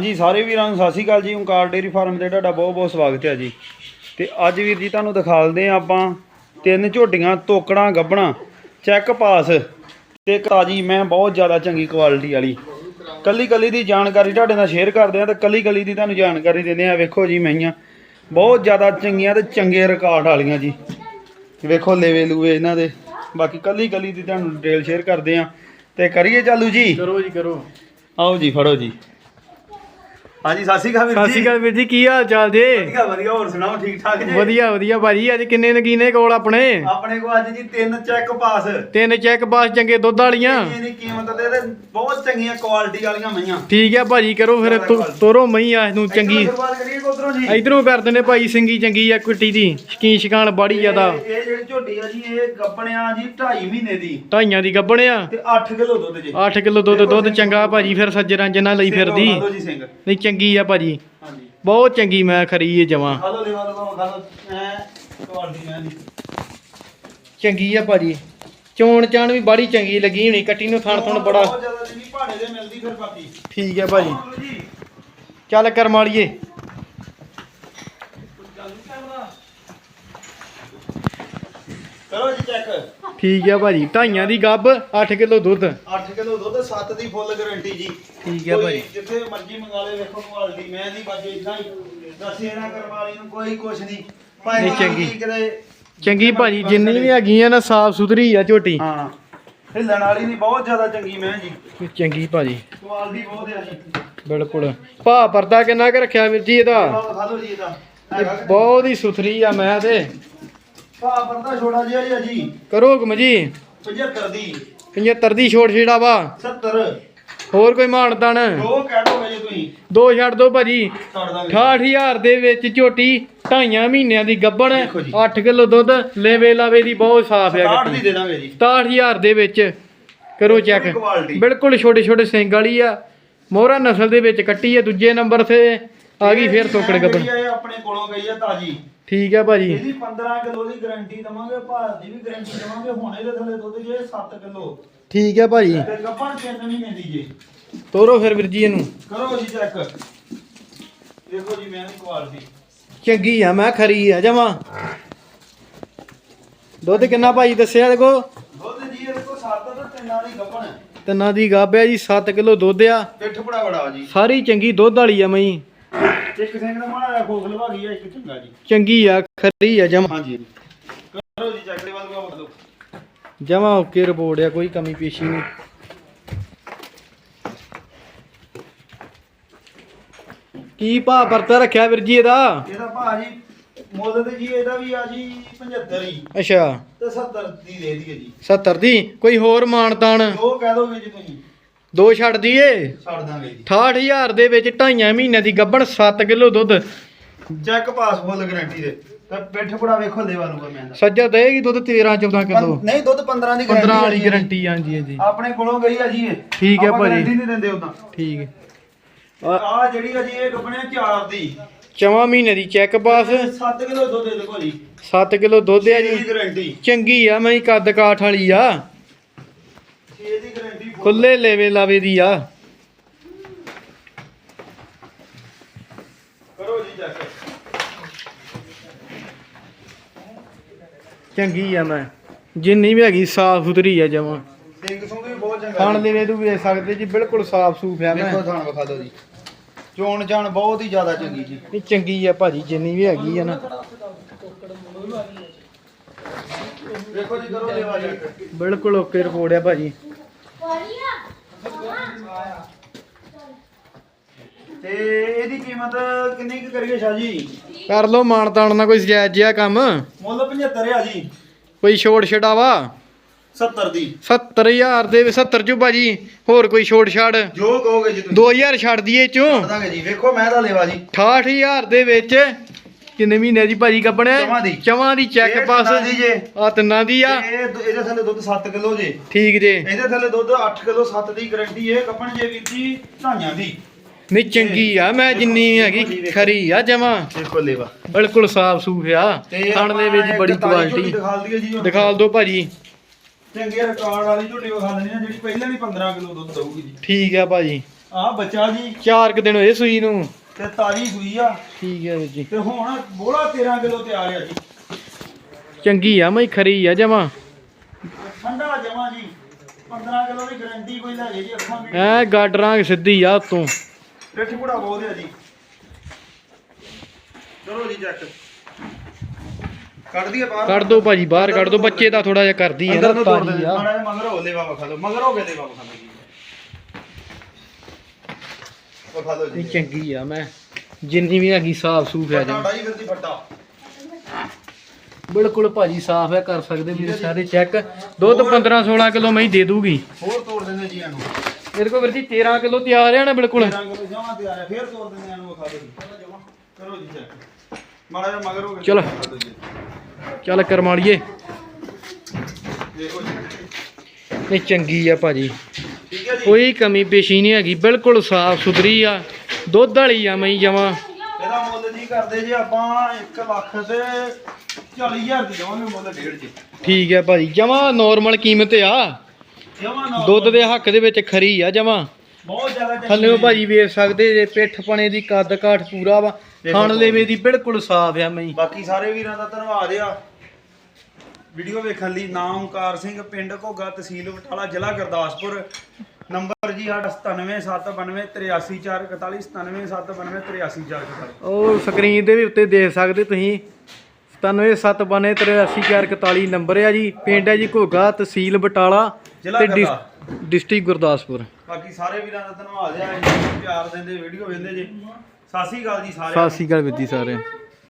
ਹਾਂਜੀ ਸਾਰੇ ਵੀਰਾਂ ਨੂੰ ਸਤਿ ਸ਼੍ਰੀ ਅਕਾਲ ਜੀ। ਓਂਕਾਰ ਡੇਰੀ ਫਾਰਮ ਤੇ ਤੁਹਾਡਾ ਬਹੁਤ ਬਹੁਤ ਸਵਾਗਤ ਹੈ ਜੀ। ਤੇ ਅੱਜ ਵੀਰ ਜੀ ਤੁਹਾਨੂੰ ਦਿਖਾਲਦੇ ਆ ਆਪਾਂ ਤਿੰਨ ਝੋਟੀਆਂ ਤੋਕੜਾਂ ਗੱਬਣਾ ਚੈੱਕ ਪਾਸ ਤੇ ਤਾਜੀ ਮੈਂ ਬਹੁਤ ਜ਼ਿਆਦਾ ਚੰਗੀ ਕੁਆਲਿਟੀ ਵਾਲੀ। ਕੱਲੀ ਕੱਲੀ ਦੀ ਜਾਣਕਾਰੀ ਤੁਹਾਡੇ ਨਾਲ ਸ਼ੇਅਰ ਕਰਦੇ ਆ ਤੇ ਕੱਲੀ ਕੱਲੀ ਦੀ ਤੁਹਾਨੂੰ ਜਾਣਕਾਰੀ ਦਿੰਦੇ ਆ ਵੇਖੋ ਜੀ ਮਈਆਂ ਬਹੁਤ ਜ਼ਿਆਦਾ ਚੰਗੀਆਂ ਤੇ ਚੰਗੇ ਰਿਕਾਰਡ ਵਾਲੀਆਂ ਜੀ। ਵੇਖੋ ਲੇਵੇ ਲੂਵੇ ਇਹਨਾਂ ਦੇ। ਬਾਕੀ ਕੱਲੀ ਕੱਲੀ ਦੀ ਤੁਹਾਨੂੰ ਡਿਟੇਲ ਸ਼ੇਅਰ ਕਰਦੇ ਆ ਤੇ ਕਰੀਏ ਚਾਲੂ ਜੀ? ਕਰੋ ਜੀ ਕਰੋ। ਆਓ ਜੀ ਫੜੋ ਜੀ। ਹਾਂਜੀ ਸਤਿ ਸ਼੍ਰੀ ਅਕਾਲ ਵੀਰ ਸਤਿ ਸ਼੍ਰੀ ਅਕਾਲ ਵੀਰ ਜੀ ਕੀ ਹਾਲ ਚਾਲ ਜੇ? ਵਧੀਆ ਵਧੀਆ ਹੋਰ ਸੁਣਾਓ ਠੀਕ ਠਾਕ ਜੀ? ਵਧੀਆ ਵਧੀਆ ਭਾਜੀ ਅੱਜ ਕਿੰਨੇ ਨਗੀਨੇ ਕੋਲ ਆਪਣੇ? ਆਪਣੇ ਕੋਲ ਅੱਜ ਜੀ ਤਿੰਨ ਚੈੱਕ ਪਾਸ ਤਿੰਨ ਚੈੱਕ ਪਾਸ ਚੰਗੇ ਦੁੱਧ ਵਾਲੀਆਂ। ਇਹਦੀ ਕੀਮਤ ਤੇ ਇਹਦੇ ਬਹੁਤ ਚੰਗੀਆਂ ਕੁਆਲਿਟੀ ਵਾਲੀਆਂ ਮਈਆਂ ਠੀਕ ਹੈ ਭਾਜੀ ਕਰੋ ਫਿਰ ਤੁ- ਤੋਰੋ ਮਈ ਆ ਨੂੰ ਚੰਗੀ। ਇੱਧਰੋਂ ਸ਼ੁਰੂਆਤ ਕਰੀਏ ਉਧਰੋਂ ਜੀ? ਇਧਰੋਂ ਕਰ ਦਿੰਦੇ ਭਾਈ ਸਿੰਗੀ ਚੰਗੀ ਆ ਕੁੱਟੀ ਦੀ। ਸ਼ਕੀਨ ਸ਼ਕਾਨ ਬਾੜੀ ਜ਼ਿਆਦਾ। ਇਹ ਜਿਹੜੀ ਝੋਟੀ ਆ ਜੀ ਇਹ ਗੱਪਣਿਆ ਜੀ 2.5 ਮਹੀਨੇ ਦੀ। ਢਾਈਆਂ ਦੀ ਗੱਬਣਿਆ ਤੇ 8 ਕਿਲੋ ਦੁੱਧ ਜੀ। 8 ਕਿਲੋ ਦੁੱਧ ਦੁੱਧ ਚੰਗਾ ਭਾਜੀ ਫਿਰ ਸੱਜਰਾਂ ਜਨਾਂ ਲਈ ਫਿਰਦੀ। ਜੀ ਨਹੀਂ ਚੰਗੀ ਆ ਭਾਜੀ। ਹਾਂਜੀ। ਬਹੁਤ ਚੰਗੀ ਮੈਂ ਖਰੀ ਇਹ ਜਮਾਂ। ਖਾ ਲਓ ਲੈਵਾ ਲਓ ਖਾ ਲਓ। ਐ ਕੁਆਲਿਟੀ ਮੈਂ ਦੀ ਚੰਗੀ ਆ ਭਾਜੀ। ਚੋਣ ਚਾਣ ਵੀ ਬਾੜੀ ਚੰਗੀ ਲੱਗੀ ਹੋਣੀ ਕੱਟੀ ਨੂੰ ਥਣ ਥਣ ਬੜਾ। ਬਹੁਤ ਜ਼ਿਆਦਾ ਜੀ ਭਾੜੇ ਦੇ ਮਿਲਦੀ ਫਿਰ ਬਾਕੀ। ਠੀਕ ਹੈ ਭਾਜੀ। ਚੱਲ ਕਰੋ ਜੀ ਚੈੱਕ ਠੀਕ ਹੈ ਭਾਜੀ। ਢਾਈਆਂ ਦੀ ਗੱਬ 8 ਕਿਲੋ ਦੁੱਧ। 8 ਕਿਲੋ ਦੁੱਧ 7 ਦੀ ਫੁੱਲ ਗਾਰੰਟੀ ਜੀ। ਠੀਕ ਹੈ ਭਾਈ। ਜਿੱਥੇ ਮਰਜ਼ੀ ਮੰਗਾ ਲੈ ਵੇਖੋ ਕੁਆਲਿਟੀ ਮੈਂ ਦੀ ਬਾਜੇ ਇਦਾਂ ਹੀ ਦੱਸੇ ਨਾ ਕਰਵਾਲੀ ਨੂੰ ਕੋਈ ਕੁਛ ਨਹੀਂ। ਭਾਈ ਨਹੀਂ, ਚੰਗੀ। ਕਿਤੇ ਚੰਗੀ ਭਾਜੀ ਜਿੰਨੀ ਵੀ ਹੈਗੀਆਂ ਨਾ ਸਾਫ਼ ਸੁਥਰੀ ਆ ਝੋਟੀ। ਹਾਂ। ਹਿੱਲਣ ਵਾਲੀ ਨਹੀਂ ਬਹੁਤ ਜ਼ਿਆਦਾ ਚੰਗੀ ਮੈਂ ਜੀ। ਚੰਗੀ ਭਾਜੀ। ਕੁਆਲਿਟੀ ਬਹੁਤ ਹੈ ਜੀ। ਬਿਲਕੁਲ। ਭਾ ਪਰਦਾ ਕਿੰਨਾ ਕੁ ਰੱਖਿਆ ਵੀਰ ਜੀ ਇਹਦਾ? ਆਹ ਖਾ ਲਓ ਜੀ ਇਹਦਾ। ਹੈਗਾ ਕਿ- ਬਹੁਤ ਹੀ ਸੁਥਰੀ ਆ ਮੈਂ ਤੇ। ਭਾਅ ਪਰਦਾ ਛੋੜਾ ਜਿਹਾ ਹੀ ਆ ਜੀ। ਕਰੋ ਹੁਕਮ ਜੀ। 75 ਦੀ। 75 ਦੀ ਛੋਟ ਛੇੜਾ ਵਾ। 70 ਹੋਰ ਕੋਈ ਦੋ ਕਹਿ ਜੀ ਤੁਸੀਂ। ਦੋ ਛੱਡ ਦੋ ਭਾਜੀ। ਛੱਡ ਦਾਂਗੇ। 68000 ਦੇ ਵਿੱਚ ਝੋਟੀ ਢਾਈਆਂ ਮਹੀਨਿਆਂ ਦੀ ਗੱਬਣ ਦੇਖੋ ਜੀ। 8 ਕਿਲੋ ਦੁੱਧ ਲੇਵੇ ਲਾਵੇ ਦੀ ਬਹੁਤ ਸਾਫ਼ ਹੈ 60 ਦੀ ਗੱਟੀ ਦੇ ਦਾਂਗੇ ਜੀ। 67000 ਦੇ ਵਿੱਚ। ਕਰੋ ਚੈੱਕ। ਪੂਰੀ। ਬਿਲਕੁਲ ਛੋਟੇ ਛੋਟੇ ਸਿੰਘ ਵਾਲੀ ਆ। ਮੋਹਰਾ ਨਸਲ ਦੇ ਵਿੱਚ ਕੱਟੀ ਆ ਦੂਜੇ ਨੰਬਰ ਤੇ ਆ ਗਈ ਫੇਰ ਤੋਕੜ ਗੱਬਣ। ਜਿਹੜੀ ਇਹ ਆਪਣੇ ਕੋਲੋਂ ਗਈ ਆ ਤਾਜੀ। ਠੀਕ ਹੈ ਭਾਜੀ। ਇਹਦੀ 15 ਕਿਲੋ ਦੀ ਗਾਰੰਟੀ ਦਵਾਂਗੇ ਭਾਰਤ ਦੀ ਵੀ ਗਾਰੰਟੀ ਦਵਾਂਗੇ ਹੁਣ ਇਹਦੇ ਥੱਲੇ ਦੁੱਧ ਜੇ 7 ਕਿਲੋ। ਠੀਕ ਹੈ ਭਾਜੀ। ਤੇ ਗੱਪਣ 3 ਮਹੀਨੇ ਦੀ ਜੇ। ਤੋਰੋ ਫਿਰ ਵੀਰ ਜੀ ਇਹਨੂੰ। ਕਰੋ ਜੀ ਚੈੱਕ ਦੇਖੋ ਜੀ ਮੈਂ ਕੁਆਲਿਟੀ ਚੰਗੀ ਆ ਮੈਂ ਖਰੀ ਆ ਜਮਾ। ਦੁੱਧ ਕਿੰਨਾ ਭਾਜੀ ਦੱਸਿਆ ਦੇਖੋ ਦੁੱਧ ਜੀ ਇਹਦੇ ਕੋਲ 7 ਤੋਂ 3 ਵਾਲੀ ਗੱਪਣ ਤਿੰਨਾਂ ਦੀ ਗੱਬ ਆ ਜੀ 7 ਕਿਲੋ ਦੁੱਧ ਆ। ਪਿੱਠ ਬੜਾ ਬੜਾ ਜੀ। ਸਾਰੀ ਚੰਗੀ ਦੁੱਧ ਵਾਲੀ ਆ ਮਈ। ਇੱਕ ਸਿੰਘ ਦਾ ਮਾੜਾ ਜਿਹਾ ਖੋਖ ਲਵਾ ਗਈ ਆ ਇੱਕ ਚੰਗਾ ਜੀ। ਚੰਗੀ ਆ ਖਰੀ ਆ ਜਮਾ। ਹਾਂਜੀ। ਕਰੋ ਜੀ ਚੈੱਕ ਦੇ ਵੱਲ ਬਦਲੋ ਜਮਾ ਓਕੇ ਰਿਪੋਰਟ ਆ ਕੋਈ ਕਮੀ ਪੇਸ਼ੀ ਨਹੀਂ। ਕੀ ਭਾਅ ਪਰਤਾ ਰੱਖਿਆ ਵੀਰ ਜੀ ਇਹਦਾ? ਇਹਦਾ ਭਾਜੀ ਮੁੱਲ ਤੇ ਜੀ ਇਹਦਾ ਵੀ ਆ ਜੀ 75 ਹੀ। ਅੱਛਾ। ਤੇ 70 ਦੀ ਦੇ ਦਈਏ ਜੀ। 70 ਦੀ? ਕੋਈ ਹੋਰ ਮਾਨਤਾਨ ਉਹ ਕਹਿ ਦੋਗੇ ਜੀ ਤੁਸੀਂ। ਦੋ ਛੱਡ ਦਈਏ? ਛੱਡ ਦਾਂਗੇ ਜੀ। 68000 ਦੇ ਵਿੱਚ ਢਾਈਆਂ ਮਹੀਨਿਆਂ ਦੀ ਗੱਬਣ 7 ਕਿਲੋ ਦੁੱਧ। ਚੈੱਕ ਪਾਸ ਫੁੱਲ ਗਾਰੰਟੀ ਦੇ। ਤੇ ਪਿੱਠ ਬੜਾ ਵੇਖੋ ਲੈਵਾ ਲੂਗਾ ਮੈਂ ਦਾ ਸੱਜਾ ਦੇਗੀ ਦੁੱਧ 13 14 ਕਿਲੋ। ਨਹੀਂ ਦੁੱਧ 15 ਦੀ 15 guarantee ਵਾਲੀ। ਗਾਰੰਟੀ ਹਾਂਜੀ ਹਾਂਜੀ। ਆਪਣੇ ਕੋਲੋਂ ਗਈ ਆ ਜੀ ਇਹ। ਠੀਕ ਹੈ ਆਪਾਂ ਭਾਜੀ। guarantee ਨਹੀਂ ਦਿੰਦੇ ਉਦਾਂ। ਠੀਕ ਹੈ। ਆ ਜਿਹੜੀ ਆ ਜੀ ਇਹ ਗੱਬਣੇ ਚਾਰ ਦੀ। ਚਵਾਂ ਮਹੀਨੇ ਦੀ ਚੈੱਕ ਪਾਸ। 7 ਕਿਲੋ ਦੁੱਧ ਦੇ ਜੀ। 7 ਕਿਲੋ ਦੁੱਧ ਆ ਜੀ। ਗਾਰੰਟੀ ਚੰਗੀ ਆ ਮੈਂ ਕੱਦ ਕਾਠ ਵਾਲੀ ਆ। 6 ਦੀ ਗਾਰੰਟੀ ਖੁੱਲੇ ਲੇਵੇ ਲਾਵੇ ਦੀ ਆ। ਕਰੋ ਜੀ ਚੈੱਕ ਚੰਗੀ ਆ ਮੈਂ। ਜਿੰਨੀ ਵੀ ਹੈਗੀ ਸਾਫ਼ ਸੁਥਰੀ ਆ ਜਮਾਂ। ਸਿੰਘ ਸੁੰਗ ਵੀ ਬਹੁਤ ਚੰਗਾ ਖਾਣ ਦੇ ਤੂੰ ਵੇਖ ਸਕਦੇ ਜੀ ਬਿਲਕੁਲ ਸਾਫ਼ ਸੂਫ ਆ ਮੈਂ। ਦੇਖੋ ਥਾਣ ਵਿਖਾ ਦਿਓ ਜੀ। ਚੋਣ ਜਾਣ ਬਹੁਤ ਹੀ ਜ਼ਿਆਦਾ ਚੰਗੀ ਜੀ। ਇਹ ਚੰਗੀ ਆ ਭਾਜੀ ਜਿੰਨੀ ਵੀ ਹੈਗੀ ਆ ਨਾ। ਦੇਖੋ ਜੀ ਕਰੋ ਲੈਵਾ ਚੈੱਕ ਬਿਲਕੁਲ ਓਕੇ ਰਿਪੋਰਟ ਆ ਭਾਜੀ। ਤੇ ਇਹਦੀ ਕੀਮਤ ਕਿੰਨੀ ਕੁ ਕਰੀਏ ਸ਼ਾਹ ਜੀ? ਕਰ ਲਓ ਮਾਣ ਤਾਣ ਨਾਲ ਕੋਈ ਜਾਇਜ਼ ਜਿਹਾ ਕੰਮ। ਮੁੱਲ 75 ਆ ਜੀ। ਕੋਈ ਛੋੜ ਛਡਾਵਾ? 70 ਦੀ। 70000 ਦੇ ਵਿੱਚ 70 ਚੋਂ ਭਾਜੀ ਹੋਰ ਕੋਈ ਛੋੜ ਛਾੜ? ਜੋ ਕਹੋਗੇ ਜੀ ਤੁਸੀਂ। 2000 ਛੱਡ ਦਈਏ ਚੋਂ। ਛੱਡ ਦਾਂਗੇ ਜੀ। ਵੇਖੋ ਮੈਂ ਦਾ ਲੈਵਾ ਜੀ। 68000 ਦੇ ਵਿੱਚ ਕਿੰਨੇ ਮਹੀਨੇ ਦੀ ਭਾਜੀ ਕੱਪਣੇ? ਚਵਾਂ ਦੀ। ਚਵਾਂ ਦੀ ਚੈੱਕ ਇਹ ਪਾਸ ਤਿੰਨਾਂ ਦੀ ਜੇ। ਆ ਤਿੰਨਾਂ ਦੀ ਆ? ਇਹ ਦ- ਇਹਦੇ ਥੱਲੇ ਦੁੱਧ 7 ਕਿਲੋ ਜੇ। ਠੀਕ ਜੇ। ਇਹਦੇ ਥੱਲੇ ਦੁੱਧ 8 ਕਿਲੋ 7 ਦੀ ਗਾਰੰਟੀ ਇਹ ਕੱਪਣ ਜੇ ਵੀਰ ਜੀ ਢਾਈਆਂ ਦੀ। ਨਹੀਂ ਚੰਗੀ ਆ। ਮੈਂ ਜਿੰਨੀ ਹੈਗੀ ਖਰੀ ਆ ਜਮਾ। ਦੇਖੋ ਲੈਵਾ। ਬਿਲਕੁਲ ਸਾਫ਼ ਸੂਫ ਆ। ਖਾਣ ਦੇ ਵਿੱਚ ਬੜੀ ਕੁਆਲਿਟੀ ਦਿਖਾ ਦਈਏ ਜੀ ਹੁਣ। ਦਿਖਾਲ ਦਿਓ ਭਾਜੀ। ਚੰਗੇ ਰਿਕਾਰਡ ਵਾਲੀ ਝੋਟੀ ਵਿਖਾ ਦਿੰਦੇ ਆ ਜਿਹੜੀ ਪਹਿਲਾਂ ਨਹੀਂ 15 ਕਿਲੋ ਦੁੱਧ ਦਊਗੀ ਜੀ। ਠੀਕ ਆ ਭਾਜੀ। ਆ ਬੱਚਾ ਜੀ। ਚਾਰ ਕੁ ਦਿਨ ਹੋਏ ਸੂਈ ਨੂੰ। ਤੇ ਤਾਜੀ ਸੂਈ ਆ। ਠੀਕ ਹੈ ਵੀਰ ਜੀ। ਤੇ ਹੁਣ ਬੋਲਾ 13 ਕਿਲੋ ਤਿਆਰ ਆ ਜੀ। ਚੰਗੀ ਆ ਮੈਂ ਖਰੀ ਆ ਜਮਾ। ਠੰਡਾ ਜਮਾ ਜੀ। 15 ਕਿਲੋ ਦੀ ਗਾਰੰਟੀ ਕੋਈ ਲੈ ਜੇ ਜੀ ਅੱਖਾਂ ਵੀ। ਐ ਗਾਡਰਾਂ ਸਿੱਧੀ ਆ ਉਤੋਂ। ਪਿੱਠ ਪੂੜਾ ਬਹੁਤ ਆ ਜੀ। ਚਲੋ ਜੀ ਚੈੱਕ ਕੱਢ ਦਈਏ ਬਾਹਰ। ਕੱਢ ਦੋ ਭਾਜੀ ਬਾਹਰ ਕੱਢ ਦੋ। ਬੱਚੇ ਦਾ ਥੋੜਾ ਜਿਹਾ ਕਰਦੀ ਹੈ ਅੰਦਰ ਨਾ ਨੂੰ ਤੋੜ ਤਾਜੀ ਦੇ। ਆ। ਮਾੜਾ ਜਿਹਾ ਮਗਰ ਹੋ ਲੈ ਬਾਬਾ ਖਾ ਲਓ। ਮਗਰ ਹੋ ਕੇ ਲੈ ਬਾਬਾ ਖਾ ਲਓ ਜੀ। ਜੀ। ਚੰਗੀ ਆ ਮੈਂ ਜਿੰਨੀ ਵੀ ਹੈਗੀ ਸਾਫ਼ ਸੂਫ ਆ ਜਮਾ ਫਟਾ ਜੀ ਫਿਰਦੀ ਫਟਾ ਬਿਲਕੁਲ ਭਾਜੀ ਸਾਫ਼ ਹੈ ਕਰ ਸਕਦੇ ਵੀਰ ਸਾਰੇ ਚੈੱਕ। ਦੁੱਧ 15 16 ਕਿਲੋ ਮੈਂ ਦੇ ਦੂਗੀ। ਹੋਰ ਤੋੜ ਦਿੰਦੇ ਜੀ ਇਹਨੂੰ। ਇਹਦੇ ਕੋਲ ਵੀਰ ਜੀ 13 ਕਿਲੋ ਤਿਆਰ ਹੈ ਨਾ ਬਿਲਕੁਲ। 13 ਕਿਲੋ ਜਮਾ ਤੇ ਆ ਰਿਹਾ ਫੇਰ ਤੋੜ ਦਿੰਦੇ ਇਹਨੂੰ ਖਾ ਲਓ ਜੀ। ਜਮਾ ਕਰੋ ਜੀ ਚੈੱਕ ਮਾੜਾ ਜਿਹਾ ਮਗਰ ਹੋ ਕੇ ਚਲੋ। ਖਾ ਲਓ ਜੀ। ਚੱਲ ਕਰਮਾਲੀਏ। ਦੇਖੋ ਜੀ। ਇਹ ਚੰਗੀ ਆ ਭਾਜੀ। ਹੈ ਜੀ ਕੋਈ ਕਮੀ ਪੇਸ਼ੀ ਨਹੀਂ ਹੈਗੀ ਬਿਲਕੁਲ ਸਾਫ਼ ਸੁਥਰੀ ਆ ਦੁੱਧ ਵਾਲੀ ਆ ਮੈਂ ਜਮਾ। ਇਹਦਾ ਮੁੱਲ ਜੀ ਕਰਦੇ ਜੀ ਆਪਾਂ 1 ਲੱਖ ਤੇ 40000 ਦੀ ਦਵਾਂਗੇ ਮੁੱਲ ਡੇਢ ਜੀ। ਠੀਕ ਹੈ ਭਾਜੀ ਜਮਾ ਨਾਰਮਲ ਕੀਮਤ ਆ। ਦੁੱਧ ਦੇ ਹੱਕ ਦੇ ਵਿੱਚ ਖਰੀ ਆ ਜਮਾ। ਬਹੁਤ ਜ਼ਿਆਦਾ ਥੱਲੇੋਂ। ਭਾਜੀ ਵੇਖ ਸਕਦੇ ਜੇ ਪਿੱਠ ਪਣੇ ਦੀ ਕੱਦ ਕਾਠ ਪੂਰਾ ਵਾ ਦੇਖੋ ਥਣ ਲੇਵੇ ਦੀ ਬਿਲਕੁਲ ਸਾਫ਼ ਆ ਮੈਂ। ਬਾਕੀ ਸਾਰੇ ਵੀਰਾਂ ਦਾ ਧੰਨਵਾਦ ਆ। ਵੀਡੀਓ ਵੇਖਣ ਲਈ ਨਾਮ ਓਮਕਾਰ ਸਿੰਘ ਪਿੰਡ ਘੋਗਾ ਤਹਿਸੀਲ ਬਟਾਲਾ ਜ਼ਿਲ੍ਹਾ ਗੁਰਦਾਸਪੁਰ। ਨੰਬਰ ਜੀ ਸਾਡਾ 9779383441 9779383441 ਉਹ ਸਕਰੀਨ ਦੇ ਵੀ ਉੱਤੇ ਦੇਖ ਸਕਦੇ ਤੁਸੀਂ। 9772838441 ਨੰਬਰ ਆ ਜੀ। ਪਿੰਡ ਹੈ ਜੀ ਘੋਗਾ ਤਹਿਸੀਲ ਬਟਾਲਾ ਜ਼ਿਲ੍ਹਾ ਤੇ ਡਿਸਟ੍ਰਿਕਟ ਗੁਰਦਾਸਪੁਰ। ਬਾਕੀ ਸਾਰੇ ਵੀਰਾਂ ਦਾ ਧੰਨਵਾਦ ਜੀ ਪਿਆਰ ਦਿੰਦੇ ਵੀਡੀਓ ਵੇਖਦੇ ਜੀ। ਸ਼੍ਰੀ ਅਕਾਲ ਜੀ ਸ਼੍ਰੀ ਵੀਰ ਜੀ ਸਾਰਿਆਂ ਨੂੰ।